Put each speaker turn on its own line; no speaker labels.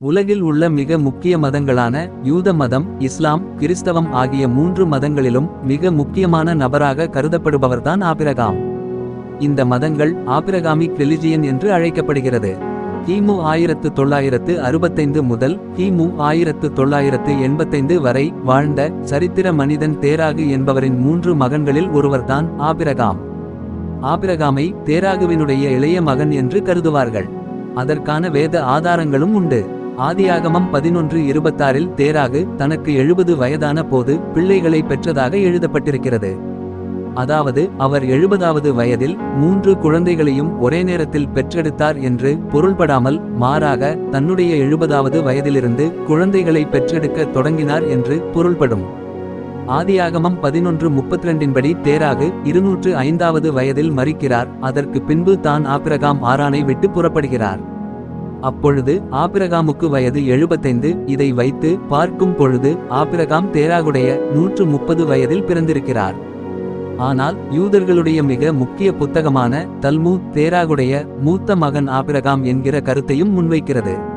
உலகில் உள்ள மிக முக்கிய மதங்களான யூத மதம் இஸ்லாம் கிறிஸ்தவம் ஆகிய மூன்று மதங்களிலும் மிக முக்கியமான நபராக கருதப்படுபவர்தான் ஆபிரகாம். இந்த மதங்கள் ஆபிரகாமிக் ரிலிஜியன் என்று அழைக்கப்படுகிறது. கிமு ஆயிரத்து தொள்ளாயிரத்து அறுபத்தைந்து முதல் கிமு ஆயிரத்து தொள்ளாயிரத்து எண்பத்தைந்து வரை வாழ்ந்த சரித்திர மனிதன் தேராகு என்பவரின் மூன்று மகன்களில் ஒருவர்தான் ஆபிரகாம். ஆபிரகாமை தேராகுவினுடைய இளைய மகன் என்று கருதுவார்கள். அதற்கான வேத ஆதாரங்களும் உண்டு. ஆதியாகமம் பதினொன்று இருபத்தாறில் தேராகு தனக்கு எழுபது வயதான போது பிள்ளைகளை பெற்றதாக எழுதப்பட்டிருக்கிறது. அதாவது அவர் எழுபதாவது வயதில் மூன்று குழந்தைகளையும் ஒரே நேரத்தில் பெற்றெடுத்தார் என்று பொருள்படாமல் மாறாக தன்னுடைய எழுபதாவது வயதிலிருந்து குழந்தைகளை பெற்றெடுக்க தொடங்கினார் என்று பொருள்படும். ஆதியாகமம் பதினொன்று முப்பத்தி ரெண்டின்படி தேராகு இருநூற்று ஐந்தாவது வயதில் மறிக்கிறார். அதற்கு பின்பு தான் ஆபிரகாம் ஆரானை விட்டு புறப்படுகிறார். அப்பொழுது ஆபிரகாமுக்கு வயது எழுபத்தைந்து. இதை வைத்து பார்க்கும் பொழுது ஆபிரகாம் தேராகுடைய நூற்று முப்பது வயதில் பிறந்திருக்கிறார். ஆனால் யூதர்களுடைய மிக முக்கிய புத்தகமான தல்மு தேராகுடைய மூத்த மகன் ஆபிரகாம் என்கிற கருத்தையும் முன்வைக்கிறது.